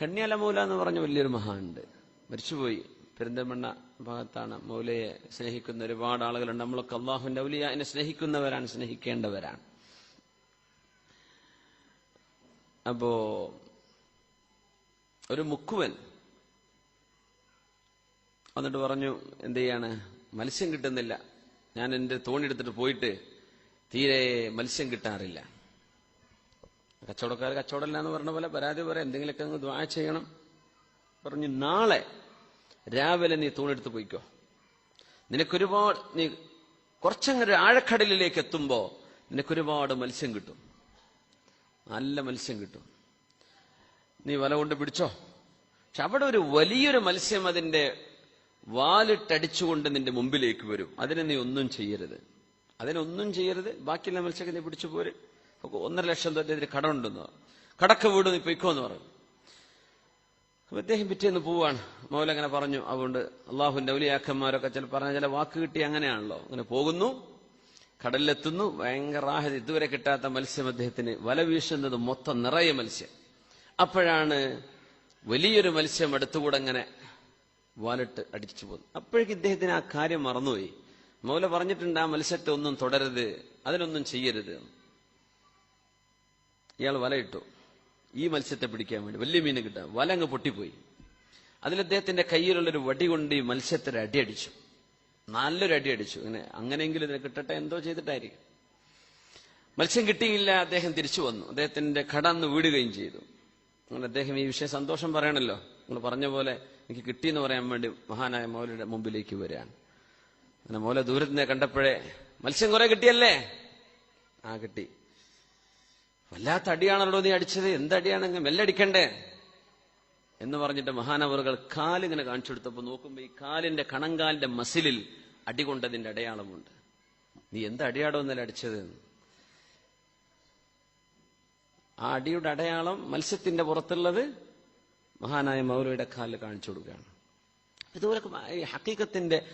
കണ്യാല മൗല എന്ന് പറഞ്ഞ വലിയൊരു മഹാനുണ്ട്. മരിച്ചുപോയി. പെരിന്തമണ്ണ ഭാഗത്താണ് മൗലയെ സ്നേഹിക്കുന്ന ഒരുപാട് ആളുകളുണ്ട്. നമ്മളൊക്കെ അള്ളാഹുവിന്റെ ഔലിയാനെ സ്നേഹിക്കുന്നവരാണ് സ്നേഹിക്കേണ്ടവരാണ്. അപ്പോ ഒരു മുക്കുവൻ എന്നിട്ട് പറഞ്ഞു എന്ത് ചെയ്യാണ്? മത്സ്യം കിട്ടുന്നില്ല. ഞാൻ എന്റെ തോണി എടുത്തിട്ട് പോയിട്ട് തീരെ മത്സ്യം കിട്ടാറില്ല. കച്ചവടക്കാർ കച്ചവടമല്ല എന്ന് പറഞ്ഞ പോലെ പരാതി പറയാം. എന്തെങ്കിലുമൊക്കെ അങ്ങ് ദ്വാ ചെയ്യണം. പറഞ്ഞു നാളെ രാവിലെ നീ തൂണെടുത്ത് പോയിക്കോ. നിനക്കൊരുപാട് നീ കുറച്ചങ്ങനെ ആഴക്കടലിലേക്ക് എത്തുമ്പോ നിനക്കൊരുപാട് മത്സ്യം കിട്ടും. നല്ല മത്സ്യം കിട്ടും. നീ വല കൊണ്ട് പിടിച്ചോ. പക്ഷെ അവിടെ ഒരു വലിയൊരു മത്സ്യം അതിന്റെ വാലിട്ടടിച്ചുകൊണ്ട് നിന്റെ മുമ്പിലേക്ക് വരും. അതിനെ നീ ഒന്നും ചെയ്യരുത്. അതിനൊന്നും ചെയ്യരുത്. ബാക്കിയുള്ള മത്സ്യമൊക്കെ നീ പിടിച്ചു പോര്. ഒന്നര ലക്ഷം അദ്ദേഹത്തിന് കടമുണ്ടെന്ന് കടക്ക വീട് നീ പൊയ്ക്കോ എന്ന് പറഞ്ഞു. അപ്പൊ അദ്ദേഹം പിറ്റേന്ന് പോവാണ്. മൗല അങ്ങനെ പറഞ്ഞു. അതുകൊണ്ട് അള്ളാഹുവിന്റെ ഔലിയാക്കന്മാരൊക്കെ ചില പറഞ്ഞ ചില വാക്ക് കിട്ടി അങ്ങനെയാണല്ലോ. അങ്ങനെ പോകുന്നു കടലിലെത്തുന്നു. ഭയങ്കര ആഹതി ഇതുവരെ കിട്ടാത്ത മത്സ്യം അദ്ദേഹത്തിന്. വല വീശുന്നത് മൊത്തം നിറയെ മത്സ്യം. അപ്പോഴാണ് വലിയൊരു മത്സ്യം അടുത്തുകൂടെ അങ്ങനെ വാലിട്ട് അടിച്ചു പോകുന്നു അപ്പോഴേക്ക് ഇദ്ദേഹത്തിന് ആ കാര്യം മറന്നുപോയി. മൗല പറഞ്ഞിട്ടുണ്ട് ആ മത്സ്യത്തെ ഒന്നും തുടരുത് അതിനൊന്നും ചെയ്യരുത് ഇയാൾ വലയിട്ടു. ഈ മത്സ്യത്തെ പിടിക്കാൻ വേണ്ടി വലിയ മീൻ കിട്ടാൻ വല അങ്ങ് പൊട്ടിപ്പോയി. അതിൽ അദ്ദേഹത്തിന്റെ കയ്യിലുള്ളൊരു വടി കൊണ്ട് ഈ മത്സ്യത്തിന് അടിയടിച്ചു നല്ലൊരു അടിയടിച്ചു അങ്ങനെ അങ്ങനെയെങ്കിലും ഇതിനെ കിട്ടട്ടെ എന്തോ ചെയ്തിട്ടായിരിക്കും. മത്സ്യം കിട്ടിയില്ല അദ്ദേഹം തിരിച്ചു വന്നു. അദ്ദേഹത്തിന്റെ കടന്ന് വീടുകയും ചെയ്തു. അങ്ങനെ അദ്ദേഹം ഈ വിഷയം സന്തോഷം പറയണല്ലോ. നിങ്ങൾ പറഞ്ഞ പോലെ എനിക്ക് കിട്ടി എന്ന് പറയാൻ വേണ്ടി മഹാനായ മോലയുടെ മുമ്പിലേക്ക് വരികയാണ്. അങ്ങനെ മൗല ദൂരത്തിനെ കണ്ടപ്പോഴേ മത്സ്യം കുറെ കിട്ടിയല്ലേ? ആ കിട്ടി. വല്ലാത്ത അടിയാണല്ലോ നീ അടിച്ചത്. എന്തടിയാണെങ്കിൽ മെല്ലടിക്കണ്ടേ? എന്ന് പറഞ്ഞിട്ട് മഹാനവറുകൾ കാലിങ്ങനെ കാണിച്ചു കൊടുത്തപ്പോ നോക്കുമ്പോ ഈ കാലിന്റെ കണങ്കാലിന്റെ മസിലിൽ അടികൊണ്ടതിന്റെ അടയാളമുണ്ട്. നീ എന്ത് അടിയാടോ എന്നല്ല അടിച്ചത്? ആ അടിയുടെ അടയാളം മത്സ്യത്തിന്റെ പുറത്തുള്ളത് മഹാനായ മൗലയുടെ കാലിൽ കാണിച്ചു കൊടുക്കുകയാണ്. ഇതുപോലെ ഹക്കീക്കത്തിന്റെ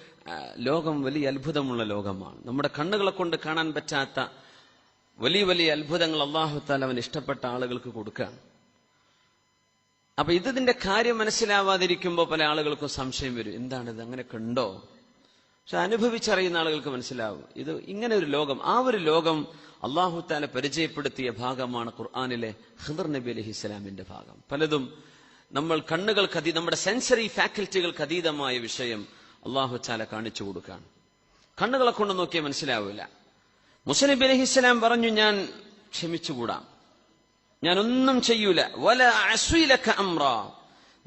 ലോകം വലിയ അത്ഭുതമുള്ള ലോകമാണ്. നമ്മുടെ കണ്ണുകളെ കൊണ്ട് കാണാൻ പറ്റാത്ത വലിയ വലിയ അത്ഭുതങ്ങൾ അള്ളാഹുത്താൽ അവൻ ഇഷ്ടപ്പെട്ട ആളുകൾക്ക് കൊടുക്കുകയാണ് അപ്പൊ ഇതിന്റെ കാര്യം മനസ്സിലാവാതിരിക്കുമ്പോൾ പല ആളുകൾക്കും സംശയം വരും. എന്താണിത്? അങ്ങനെയൊക്കെ ഉണ്ടോ? പക്ഷെ അനുഭവിച്ചറിയുന്ന ആളുകൾക്ക് മനസ്സിലാവും. ഇത് ഇങ്ങനെ ഒരു ലോകം ആ ഒരു ലോകം അള്ളാഹു താല പരിചയപ്പെടുത്തിയ ഭാഗമാണ് ഖുർആാനിലെ ഹിദർ നബി അലഹി ഇസ്ലാമിന്റെ ഭാഗം. പലതും നമ്മൾ കണ്ണുകൾക്ക് അതീ നമ്മുടെ സെൻസറി ഫാക്കൽറ്റികൾക്ക് അതീതമായ വിഷയം അള്ളാഹു താല കാണിച്ചു കൊടുക്കുകയാണ്. കണ്ണുകളെ കൊണ്ട് നോക്കിയാൽ മനസ്സിലാവില്ല. മുസനബി അലഹിസ്സലാം പറഞ്ഞു ഞാൻ ക്ഷമിച്ചുകൂടാം. ഞാനൊന്നും ചെയ്യൂല. വല അസുയിലക്ക അമ്ര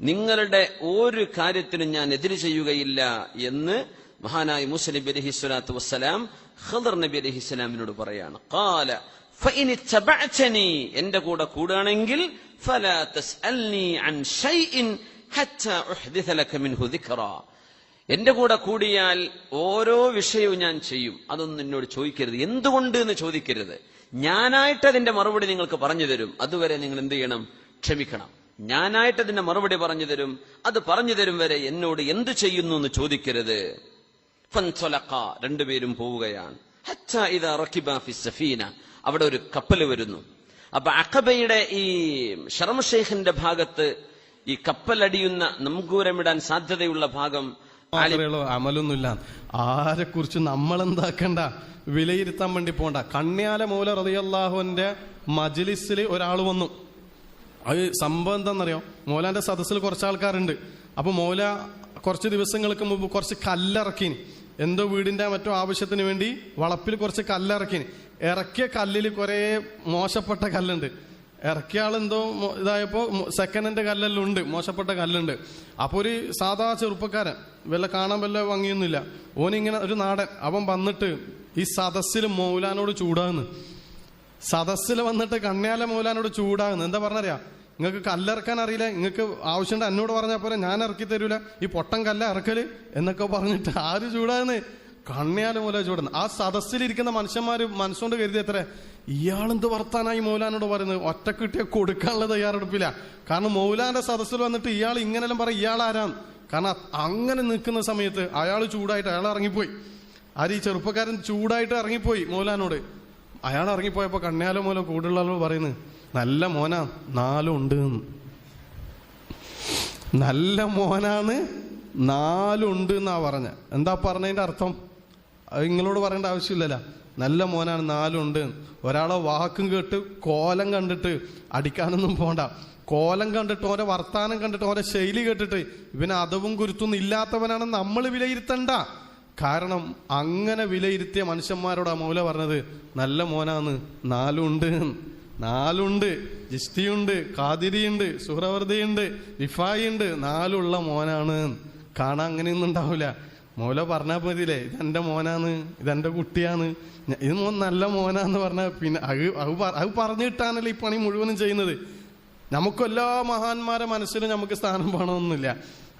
നിങ്ങളുടെ ഒരു കാര്യത്തിനും ഞാൻ എതിര് ചെയ്യുകയില്ല എന്ന് മഹാനായ മൂസ നബി സ്വലാത്തു വസ്സലാം ഹദർ നബി അലഹി സ്വലാമിനോട് പറയാണ് കാല എന്റെ കൂടെ കൂടുകയാണെങ്കിൽ ഫലാ തസ്അൽനി അൻ ഷൈഇൻ ഹത്ത ഉഹ്ദിഥ ലക മിൻഹു ദിക്റാ. എന്റെ കൂടെ കൂടിയാൽ ഓരോ വിഷയവും ഞാൻ ചെയ്യും. അതൊന്നും എന്നോട് ചോദിക്കരുത്. എന്തുകൊണ്ട് എന്ന് ചോദിക്കരുത്. ഞാനായിട്ട് അതിന്റെ മറുപടി നിങ്ങൾക്ക് പറഞ്ഞു തരും. അതുവരെ നിങ്ങൾ എന്ത് ചെയ്യണം? ക്ഷമിക്കണം. ഞാനായിട്ട് അതിന്റെ മറുപടി പറഞ്ഞു തരും. അത് പറഞ്ഞു തരും വരെ എന്നോട് എന്ത് ചെയ്യുന്നു എന്ന് ചോദിക്കരുത്. രണ്ടുപേരും പോവുകയാണ്. അവിടെ ഒരു കപ്പൽ വരുന്നു. അപ്പൊ അഖബയുടെ ഈ ഷർമഷേഖിന്റെ ഭാഗത്ത് ഈ കപ്പലടിയുന്ന നമുക്കൂരമിടാൻ സാധ്യതയുള്ള ഭാഗം ആലി മാത്രമേ ഉള്ളൂ അമലൊന്നുമില്ല. ആരെ കുറിച്ച് നമ്മൾ എന്താക്കണ്ട വിലയിരുത്താൻ വേണ്ടി പോണ്ട. കണ്യാല മൂല റതിയല്ലാഹുവിന്റെ മജ്ലിസിൽ ഒരാൾ വന്നു. അത് സംഭവം എന്താണെന്നറിയോ? മോലാന്റെ സദസ്സിൽ കുറച്ച് ആൾക്കാരുണ്ട്. അപ്പൊ മോല കുറച്ച് ദിവസങ്ങൾക്ക് മുമ്പ് കുറച്ച് കല്ലിറക്കിന്. എന്തോ വീടിന്റെ മറ്റോ ആവശ്യത്തിന് വേണ്ടി വളപ്പിൽ കുറച്ച് കല്ലിറക്കിന്. ഇറക്കിയ കല്ലിൽ കുറെ മോശപ്പെട്ട കല്ലുണ്ട്. ഇറക്കിയ ആളെന്തോ മോ- ഇതായപ്പോ സെക്കൻഡ് ഹാൻഡ് കല്ലെല്ലാം ഉണ്ട് മോശപ്പെട്ട കല്ലുണ്ട് അപ്പൊ ഒരു സാധാ ചെറുപ്പക്കാരൻ വല്ല കാണാൻ വല്ല ഭംഗിയൊന്നുമില്ല. ഓനിങ്ങനെ ഒരു നാടൻ അവൻ വന്നിട്ട് ഈ സദസ്സിൽ മൗലാനോട് ചൂടാകുന്നു സദസ്സിൽ വന്നിട്ട് കണ്യാല മൗലാനോട് ചൂടാകുന്നു എന്താ പറഞ്ഞറിയാ? നിങ്ങൾക്ക് കല്ലിറക്കാൻ അറിയില്ല നിങ്ങൾക്ക് ആവശ്യമുണ്ട് എന്നോട് പറഞ്ഞാൽ പോരെ ഞാൻ ഇറക്കി തരൂല. ഈ പൊട്ടൻ കല്ല ഇറക്കൽ എന്നൊക്കെ പറഞ്ഞിട്ട് ആര് ചൂടാകുന്നേ കണ്യാല മോല ചൂടുന്നു ആ സദസ്സിലിരിക്കുന്ന മനുഷ്യന്മാര് മനസ്സുകൊണ്ട് കരുതി എത്ര? ഇയാളെന്ത് വർത്താനായി മൗലാനോട് പറയുന്നത്? ഒറ്റ കിട്ടിയ കൊടുക്കാനുള്ള തയ്യാറെടുപ്പില്ല. കാരണം മൗലാന്റെ സദസ്സിൽ വന്നിട്ട് ഇയാൾ ഇങ്ങനെല്ലാം പറയും. ഇയാൾ ആരാന്ന് കാരണം അങ്ങനെ നിൽക്കുന്ന സമയത്ത് അയാൾ ചൂടായിട്ട് അയാൾ ഇറങ്ങിപ്പോയി. ആര് ഈ ചെറുപ്പക്കാരൻ ചൂടായിട്ട് ഇറങ്ങിപ്പോയി മൗലാനോട്. അയാൾ ഇറങ്ങിപ്പോയപ്പോ കണ്ണയാല മൂലം കൂടുള്ള പറയുന്നത് നല്ല മോനാ നാലുണ്ട് എന്ന്." നല്ല മോനാണ് നാലുണ്ട് എന്നാ പറഞ്ഞ. എന്താ പറഞ്ഞതിന്റെ അർത്ഥം? നിങ്ങളോട് പറയേണ്ട ആവശ്യമില്ലല്ലോ. നല്ല മോനാണ് നാലുണ്ട് ഒരാളെ വാക്കും കേട്ട് കോലം കണ്ടിട്ട് അടിക്കാനൊന്നും പോണ്ട. കോലം കണ്ടിട്ട് ഓരോ വർത്താനം കണ്ടിട്ട് ഓരോ ശൈലി കേട്ടിട്ട് ഇവന് അതവും കുരുത്തൊന്നും ഇല്ലാത്തവനാണ് നമ്മൾ വിലയിരുത്തണ്ട. കാരണം അങ്ങനെ വിലയിരുത്തിയ മനുഷ്യന്മാരോട് ആ മൗല പറഞ്ഞത് നല്ല മോനാന്ന് നാലുണ്ട് നാലുണ്ട് ജിസ്തിയുണ്ട് കാതിരിയുണ്ട് സുഹ്രവർദിയുണ്ട് വിഫായി ഉണ്ട് നാലുള്ള മോനാണ്. കാണാൻ അങ്ങനെയൊന്നും ഉണ്ടാവില്ല. മൗല പറഞ്ഞാൽ മതിയില്ലേ? ഇതെന്റെ മോനാണ് ഇതെന്റെ കുട്ടിയാണ്. ഇത് മോൻ നല്ല മോനാന്ന് പറഞ്ഞാൽ പിന്നെ അത് അത് പറഞ്ഞു കിട്ടാനല്ലേ ഈ പണി മുഴുവനും ചെയ്യുന്നത്. നമുക്കെല്ലാ മഹാന്മാരെ മനസ്സിലും നമുക്ക് സ്ഥാനം പോകണമെന്നില്ല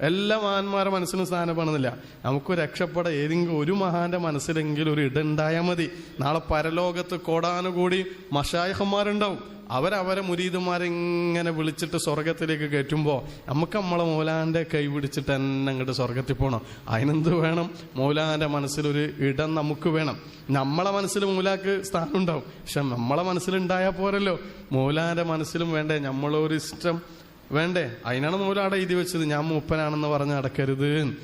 എല്ലാ മഹാന്മാരെ മനസ്സിലും സ്ഥാനം പോകണമെന്നില്ല നമുക്ക് രക്ഷപ്പെട ഏതെങ്കിലും ഒരു മഹാന്റെ മനസ്സിലെങ്കിലും ഒരു ഇടുണ്ടായാൽ മതി. നാളെ പരലോകത്ത് കോടാനുകൂടി മഷായഹന്മാരുണ്ടാവും. അവരവരെ മുരീതുമാരിങ്ങനെ വിളിച്ചിട്ട് സ്വർഗത്തിലേക്ക് കയറ്റുമ്പോൾ നമുക്ക് നമ്മളെ മൗലാന്റെ കൈ പിടിച്ചിട്ട് തന്നെ അങ്ങോട്ട് സ്വർഗത്തിൽ പോകണം അതിനെന്ത് വേണം? മൗലാന്റെ മനസ്സിലൊരു ഇടം നമുക്ക് വേണം. നമ്മളെ മനസ്സിൽ മൂലാക്ക് സ്ഥാനം ഉണ്ടാവും പക്ഷെ നമ്മളെ മനസ്സിലുണ്ടായാൽ പോരല്ലോ. മൗലാന്റെ മനസ്സിലും വേണ്ടേ? നമ്മളൊരു ഇഷ്ടം വേണ്ടേ? അതിനാണ് മൂലാടെ എഴുതി വെച്ചത്. ഞാൻ മൂപ്പനാണെന്ന് പറഞ്ഞ് നടക്കരുത്.